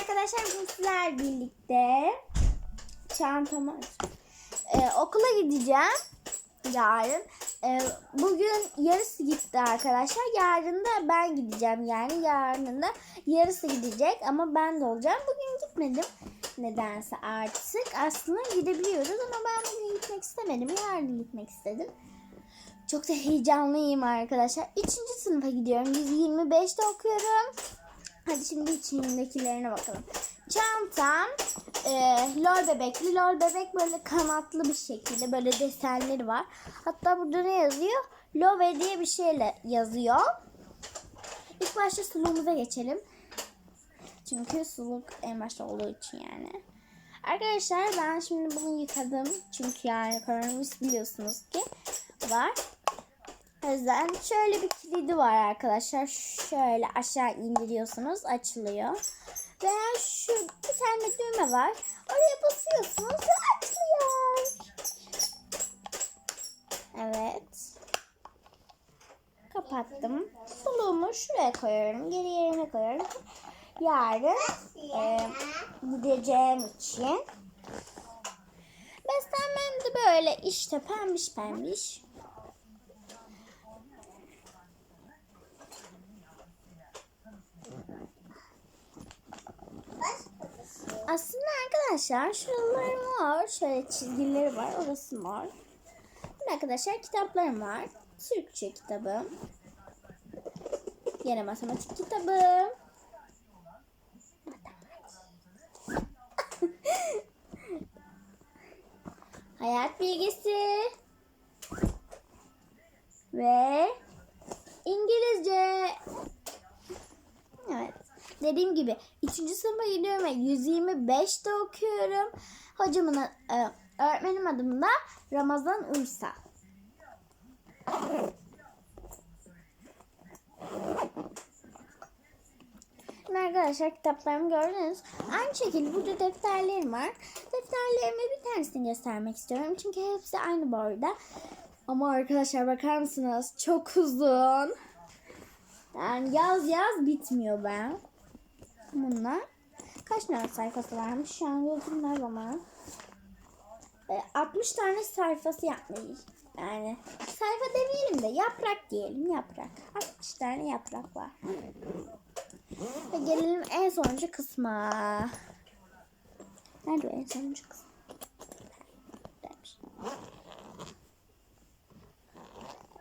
arkadaşlar bugün sizler birlikte çantamı Ee, okula gideceğim yarın. Ee, bugün yarısı gitti arkadaşlar. Yarın da ben gideceğim yani. Yarın da yarısı gidecek ama ben de olacağım. Bugün gitmedim. Nedense artık. Aslında gidebiliyoruz ama ben bugün gitmek istemedim. Yarın gitmek istedim. Çok da heyecanlıyım arkadaşlar. Üçüncü sınıfa gidiyorum. 125'te okuyorum. Hadi şimdi içindekilerine bakalım. Çantam e, lol bebekli. Lol bebek böyle kanatlı bir şekilde böyle desenleri var. Hatta burada ne yazıyor? Love diye bir şeyle yazıyor. İlk başta suluğumuza geçelim. Çünkü suluk en başta olduğu için yani. Arkadaşlar ben şimdi bunu yıkadım. Çünkü yani koronavirüs biliyorsunuz ki var. Yüzden şöyle bir kilidi var arkadaşlar. Şöyle aşağı indiriyorsunuz açılıyor. Veya şu bir tane düğme var. Oraya basıyorsunuz ve açılıyor. Evet. Kapattım. Suluğumu şuraya koyuyorum. Geri yerine koyuyorum. Yarın e, gideceğim için. Beslenmem de böyle işte pembiş pembiş. Aslında arkadaşlar şuraları var. Şöyle çizgileri var. Orası mor. Burada arkadaşlar kitaplarım var. Türkçe kitabım. Yine matematik kitabım. Hayat bilgisi. Ve İngilizce. Evet. Dediğim gibi 3. sınıfa gidiyorum ve 125'te okuyorum. Hocamın e, öğretmenim adım da Ramazan Uysal. Şimdi arkadaşlar kitaplarımı gördünüz. Aynı şekilde burada defterlerim var. Defterlerimi bir tanesini göstermek istiyorum. Çünkü hepsi aynı boyda. Ama arkadaşlar bakar mısınız? Çok uzun. Yani yaz yaz bitmiyor ben. Bunlar. Kaç tane sayfası varmış? Şu an gözümler ama. E, 60 tane sayfası yapmış. Yani sayfa demeyelim de yaprak diyelim yaprak. 60 tane yaprak var. Ve gelelim en sonuncu kısma. Nerede en sonuncu kısım?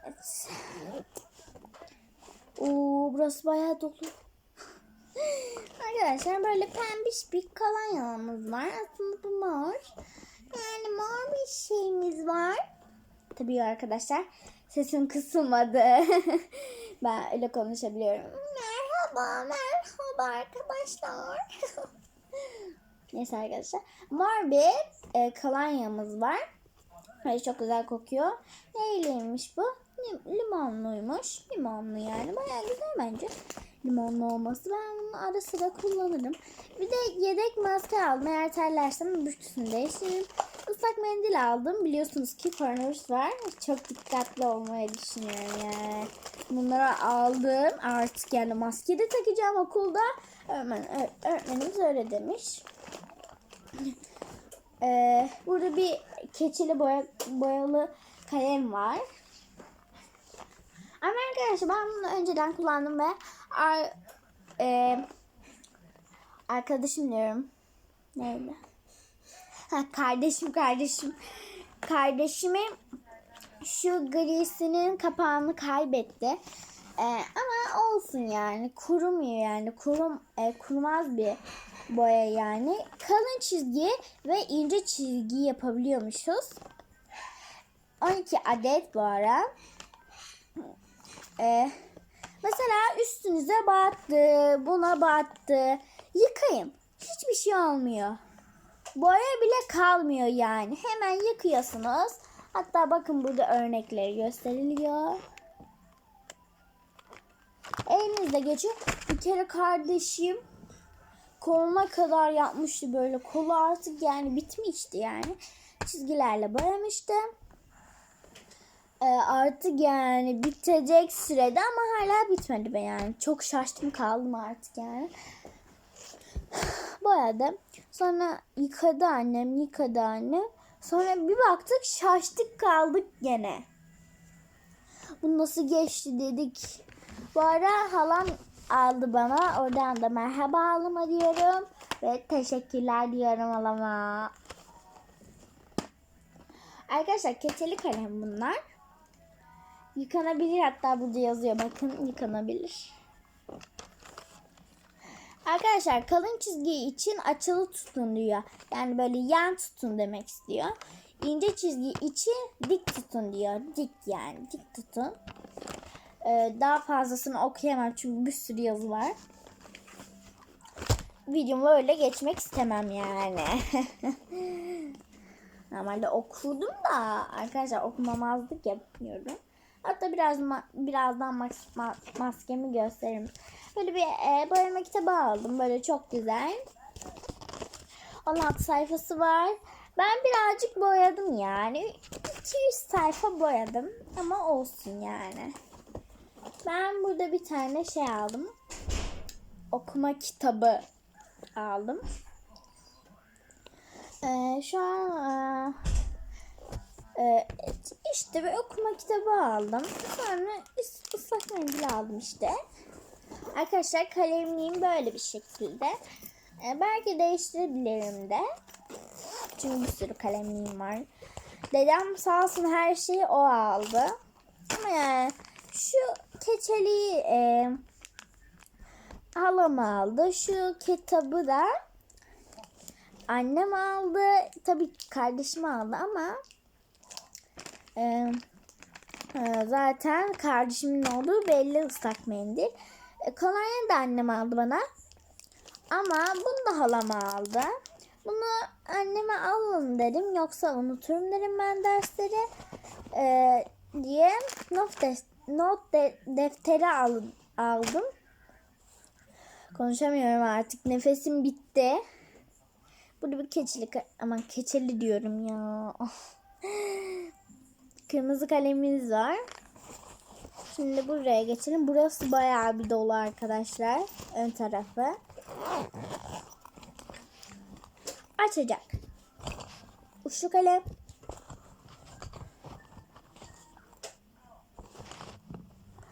Evet. Oo, burası bayağı dolu. Arkadaşlar böyle pembiş bir kalan yalamız var. Aslında bu mor. Yani mor bir şeyimiz var. Tabii arkadaşlar sesim kısılmadı. ben öyle konuşabiliyorum. Merhaba, merhaba arkadaşlar. Neyse arkadaşlar. Mor bir e, kalanyamız var. Böyle çok güzel kokuyor. Neyliymiş bu? Lim- Limonluymuş. Limonlu yani. Bayağı güzel bence. Limonlu olması. Ben bunu ara sıra kullanırım. Bir de yedek maske aldım. Eğer terlersem bütçüsünü değiştiririm. Islak mendil aldım. Biliyorsunuz ki koronavirüs var. Çok dikkatli olmayı düşünüyorum yani. Bunları aldım. Artık yani maske de takacağım okulda. Öğretmen, öğ- öğretmenimiz öyle demiş. Ee, burada bir keçeli boya, boyalı kalem var. Ama arkadaşlar ben bunu önceden kullandım ve ar, e, arkadaşım diyorum. Neydi? Ha, kardeşim kardeşim. Kardeşimin şu grisinin kapağını kaybetti. Ee, ama olsun yani kurumuyor yani kurum e, kurumaz bir boya yani kalın çizgi ve ince çizgi yapabiliyormuşuz 12 adet bu ara Ee, mesela üstünüze battı buna battı yıkayın hiçbir şey olmuyor boya bile kalmıyor yani hemen yıkıyorsunuz hatta bakın burada örnekleri gösteriliyor elinizde geçiyor. Bir kere kardeşim koluna kadar yapmıştı böyle. Kolu artık yani bitmişti yani. Çizgilerle boyamıştı. Ee, artık yani bitecek sürede ama hala bitmedi be yani. Çok şaştım kaldım artık yani. boyadım. Sonra yıkadı annem, yıkadı annem. Sonra bir baktık şaştık kaldık gene. Bu nasıl geçti dedik. Bu ara halam aldı bana. Oradan da merhaba halama diyorum. Ve teşekkürler diyorum halama. Arkadaşlar keçeli kalem bunlar. Yıkanabilir hatta burada yazıyor. Bakın yıkanabilir. Arkadaşlar kalın çizgi için açılı tutun diyor. Yani böyle yan tutun demek istiyor. İnce çizgi için dik tutun diyor. Dik yani dik tutun. Ee, daha fazlasını okuyamam çünkü bir sürü yazı var. Videomu öyle geçmek istemem yani. Normalde okurdum da arkadaşlar okumamazlık yapıyorum. Hatta biraz ma- birazdan ma- maskemi gösteririm. Böyle bir e, boyama kitabı aldım. Böyle çok güzel. 16 sayfası var. Ben birazcık boyadım yani. 200 sayfa boyadım ama olsun yani. Ben burada bir tane şey aldım. Okuma kitabı aldım. Ee, şu an e, e, işte bir okuma kitabı aldım. Sonra ıs- ıslak mendil aldım işte. Arkadaşlar kalemliğim böyle bir şekilde. Ee, belki değiştirebilirim de. Çünkü bir sürü kalemliğim var. Dedem sağ olsun her şeyi o aldı. Ama yani şu keçeliği e, halam aldı. Şu kitabı da annem aldı. Tabii kardeşim aldı ama e, e, zaten kardeşimin olduğu belli ıslak mendil. E, kolonyayı da annem aldı bana. Ama bunu da halam aldı. Bunu anneme alın dedim. Yoksa unuturum dedim ben dersleri. E, diye not, de- not de- defteri al- aldım. Konuşamıyorum artık. Nefesim bitti. Burada bir keçeli ka- aman keçeli diyorum ya. Kırmızı kalemimiz var. Şimdi buraya geçelim. Burası bayağı bir dolu arkadaşlar. Ön tarafı. Açacak. Uçlu kalem.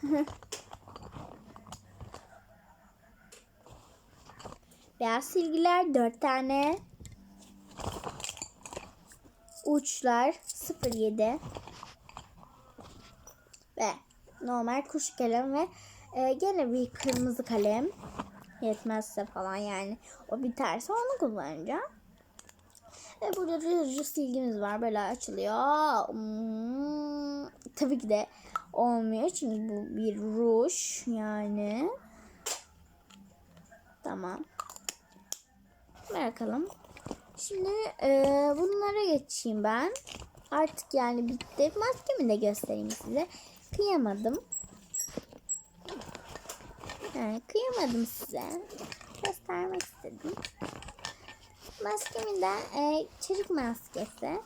Beyaz silgiler 4 tane. Uçlar 07 ve normal kuş kalem ve e, gene bir kırmızı kalem yetmezse falan yani o biterse onu kullanacağım. Ve burada ruj silgimiz var böyle açılıyor. Hmm, tabii ki de olmuyor çünkü bu bir ruj yani. Tamam. Bırakalım. Şimdi e, bunlara geçeyim ben. Artık yani bitti. Maskemi de göstereyim size. Kıyamadım. Yani kıyamadım size. Göstermek istedim. Maskemin de e, çocuk maskesi.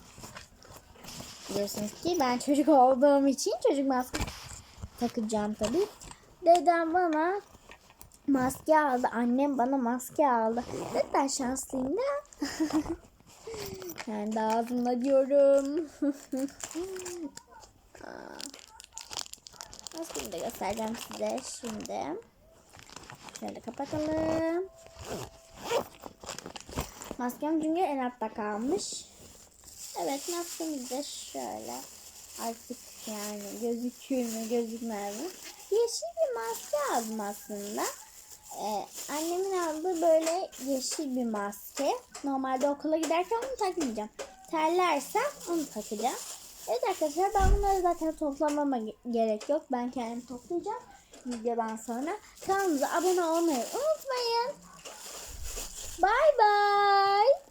Biliyorsunuz ki ben çocuk olduğum için çocuk maske takacağım tabii. Dedem bana maske aldı. Annem bana maske aldı. Neden şanslıyım da. yani de ağzımla diyorum. Aa. Maskemi de göstereceğim size şimdi. Şöyle kapatalım. Maskem çünkü en altta kalmış. Evet maskemiz de şöyle. Artık yani gözükür mü gözükmez mi? Yeşil bir maske aldım aslında. Ee, annemin aldığı böyle yeşil bir maske. Normalde okula giderken onu takmayacağım. Terlersem onu takacağım. Evet arkadaşlar ben bunları zaten toplamama ge- gerek yok. Ben kendim toplayacağım videodan sonra. Kanalımıza abone olmayı unutmayın. Bye bye.